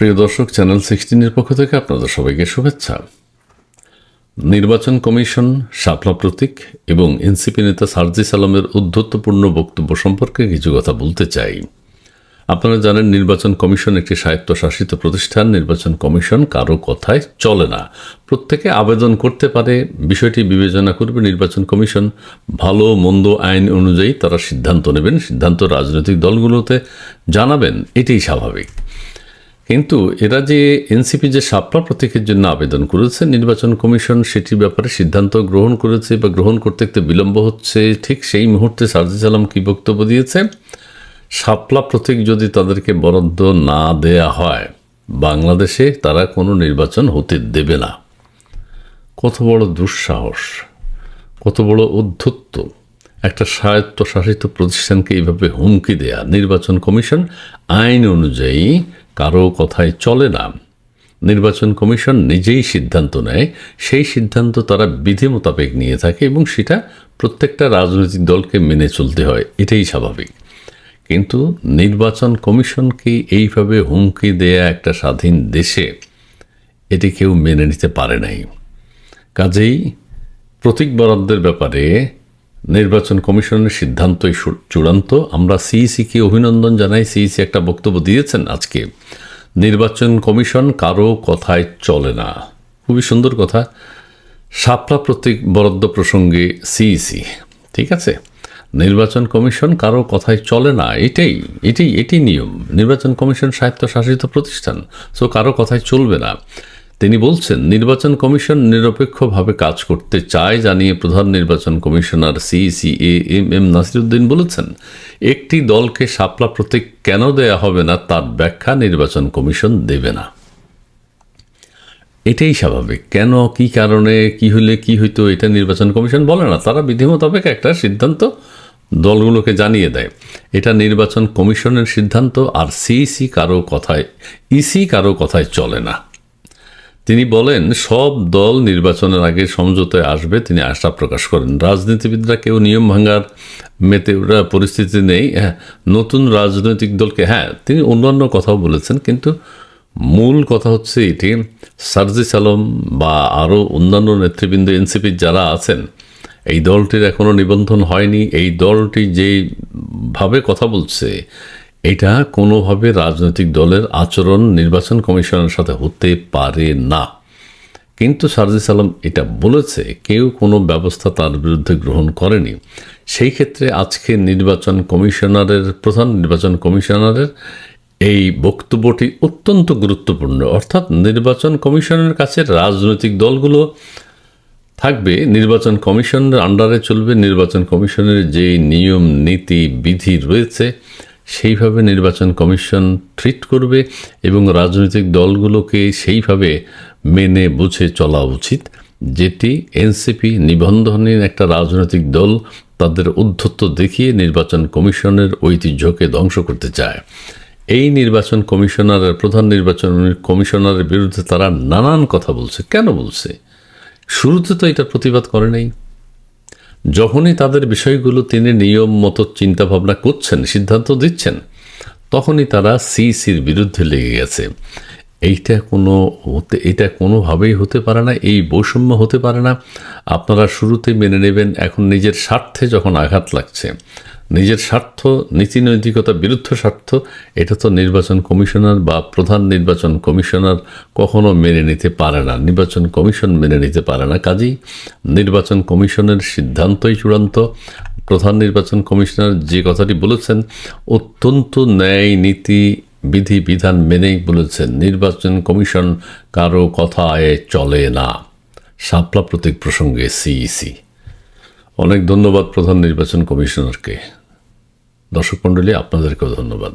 প্রিয় দর্শক চ্যানেল সিক্সটিনের পক্ষ থেকে আপনাদের সবাইকে শুভেচ্ছা। নির্বাচন কমিশন শাপলা প্রতীক এবং এনসিপি নেতা সার্জিস আলমের উদ্ধত্তপূর্ণ বক্তব্য সম্পর্কে কিছু কথা বলতে চাই। আপনারা জানেন, নির্বাচন কমিশন একটি স্বায়ত্তশাসিত প্রতিষ্ঠান। নির্বাচন কমিশন কারও কথায় চলে না। প্রত্যেকে আবেদন করতে পারে, বিষয়টি বিবেচনা করবে। নির্বাচন কমিশন ভালো, মন্দ আইন অনুযায়ী তারা সিদ্ধান্ত নেবেন। সিদ্ধান্ত রাজনৈতিক দলগুলোতে জানাবেন। এটাই স্বাভাবিক। কিন্তু এরা যে এনসিপি যে সাপলা প্রতীকের জন্য আবেদন করেছে, নির্বাচন কমিশন সেটির ব্যাপারে সিদ্ধান্ত গ্রহণ করেছে বা গ্রহণ করতে একটু বিলম্ব হচ্ছে, ঠিক সেই মুহূর্তে সার্জিস আলম কি বক্তব্য দিয়েছে শাপলা প্রতীক যদি তাদেরকে বরাদ্দ না দেয়া হয়, বাংলাদেশে তারা কোনো নির্বাচন হতে দেবে না। কত বড় দুঃসাহস, কত বড় উদ্ধত্ত। একটা স্বায়ত্তশাসিত প্রতিষ্ঠানকে এইভাবে হুমকি দেয়া, নির্বাচন কমিশন আইন অনুযায়ী কারও কথায় চলে না। নির্বাচন কমিশন নিজেই সিদ্ধান্ত নেয়, সেই সিদ্ধান্ত তারা বিধি মোতাবেক নিয়ে থাকে এবং সেটা প্রত্যেকটা রাজনৈতিক দলকে মেনে চলতে হয়, এটাই স্বাভাবিক। কিন্তু নির্বাচন কমিশনকে এইভাবে হুমকি দেয়া একটা স্বাধীন দেশে, এটি কেউ মেনে নিতে পারে নাই। কাজেই প্রতীক বরাদ্দের ব্যাপারে নির্বাচন কমিশনের সিদ্ধান্তই চূড়ান্ত। আমরা সিইসিকে অভিনন্দন জানাই। সিইসি একটা বক্তব্য দিয়েছেন আজকে। নির্বাচন কমিশন কারও কথায় চলে না। খুবই সুন্দর কথা। শাপলা প্রতীক বরাদ্দ প্রসঙ্গে সিইসি, ঠিক আছে? নির্বাচন কমিশন কারও কথায় চলে না। এটাই এটাই এটি নিয়ম। নির্বাচন কমিশন স্বায়ত্তশাসিত প্রতিষ্ঠান সো কারও কথায় চলবে না। তিনি বলছেন, নির্বাচন কমিশন নিরপেক্ষভাবে কাজ করতে চায় জানিয়ে প্রধান নির্বাচন commissioner CEC A M M Nasiruddin বলেছেন, একটি দলকে শাপলা প্রতীক কেন দেয়া হবে না তার ব্যাখ্যা নির্বাচন কমিশন দেবে না। এটাই স্বাভাবিক। কেন, কি কারণে, কি হলে কি হইতো, এটা নির্বাচন কমিশন বলে না। তারা বিধি মোতাবেক একটা সিদ্ধান্ত দলগুলোকে জানিয়ে দেয়। এটা নির্বাচন কমিশনের সিদ্ধান্ত আর সিইসি কারও কথায় ইসি কারও কথায় চলে না। তিনি বলেন, সব দল নির্বাচনের আগে সমঝোতায় আসবে, তিনি আশা প্রকাশ করেন। রাজনীতিবিদরা কেউ নিয়ম ভাঙার মেতে ওরা পরিস্থিতি নেই। হ্যাঁ নতুন রাজনৈতিক দলকে হ্যাঁ তিনি অন্যান্য কথাও বলেছেন, কিন্তু মূল কথা হচ্ছে এটি সার্জিস আলম বা আরও অন্যান্য নেতৃবৃন্দ এনসিপির যারা আছেন, এই দলটির এখনও নিবন্ধন হয়নি। এই দলটি যেভাবে কথা বলছে এটা কোনোভাবে রাজনৈতিক দলের আচরণ নির্বাচন কমিশনের সাথে হতে পারে না। কিন্তু সারজিস আলম এটা বলেছে, কেউ কোনো ব্যবস্থা তার বিরুদ্ধে গ্রহণ করেনি। সেই ক্ষেত্রে আজকে নির্বাচন কমিশনারের, প্রধান নির্বাচন কমিশনারের এই বক্তব্যটি অত্যন্ত গুরুত্বপূর্ণ। অর্থাৎ নির্বাচন কমিশনের কাছে রাজনৈতিক দলগুলো থাকবে, নির্বাচন কমিশনের আন্ডারে চলবে, নির্বাচন কমিশনের যে নিয়ম, নীতি, বিধি রয়েছে সেইভাবে নির্বাচন কমিশন ট্রিট করবে এবং রাজনৈতিক দলগুলোকে সেইভাবে মেনে বুঝে চলা উচিত। যেটি এনসিপি নিবন্ধনহীন একটা রাজনৈতিক দল তাদের উদ্ধত্ত দেখিয়ে নির্বাচন কমিশনের ঐতিহ্যকে ধ্বংস করতে চায়। এই নির্বাচন কমিশনারের প্রধান নির্বাচন কমিশনারের বিরুদ্ধে তারা নানান কথা বলছে। কেন বলছে? শুরুতে তো এটা প্রতিবাদ করে নাই। যখনই তাদের বিষয়গুলো তিনি নিয়ম মতো চিন্তাভাবনা করছেন, সিদ্ধান্ত দিচ্ছেন, তখনই তারা সিসির বিরুদ্ধে লেগে গেছে। এইটা কোনো হতে, এটা কোনোভাবেই হতে পারে না, এই বৈষম্য হতে পারে না। আপনারা শুরুতে মেনে নেবেন, এখন নিজের স্বার্থে যখন আঘাত লাগছে নিজের স্বার্থ, নীতি নৈতিকতা, বিরুদ্ধ স্বার্থ, এটা তো নির্বাচন কমিশনার বা প্রধান নির্বাচন কমিশনার কখনো মেনে নিতে পারে না। নির্বাচন কমিশন মেনে নিতে পারে না। কাজেই নির্বাচন কমিশনের সিদ্ধান্তই চূড়ান্ত। প্রধান নির্বাচন কমিশনার যে কথাটি বলেছেন, অত্যন্ত ন্যায় নীতি, বিধি, বিধান মেনেই বলেছেন, নির্বাচন কমিশন কারও কথায় চলে না। শাপলা প্রতীক প্রসঙ্গে সিইসি। অনেক ধন্যবাদ প্রধান নির্বাচন কমিশনারকে। দর্শক মণ্ডলী আপনাদেরকেও ধন্যবাদ।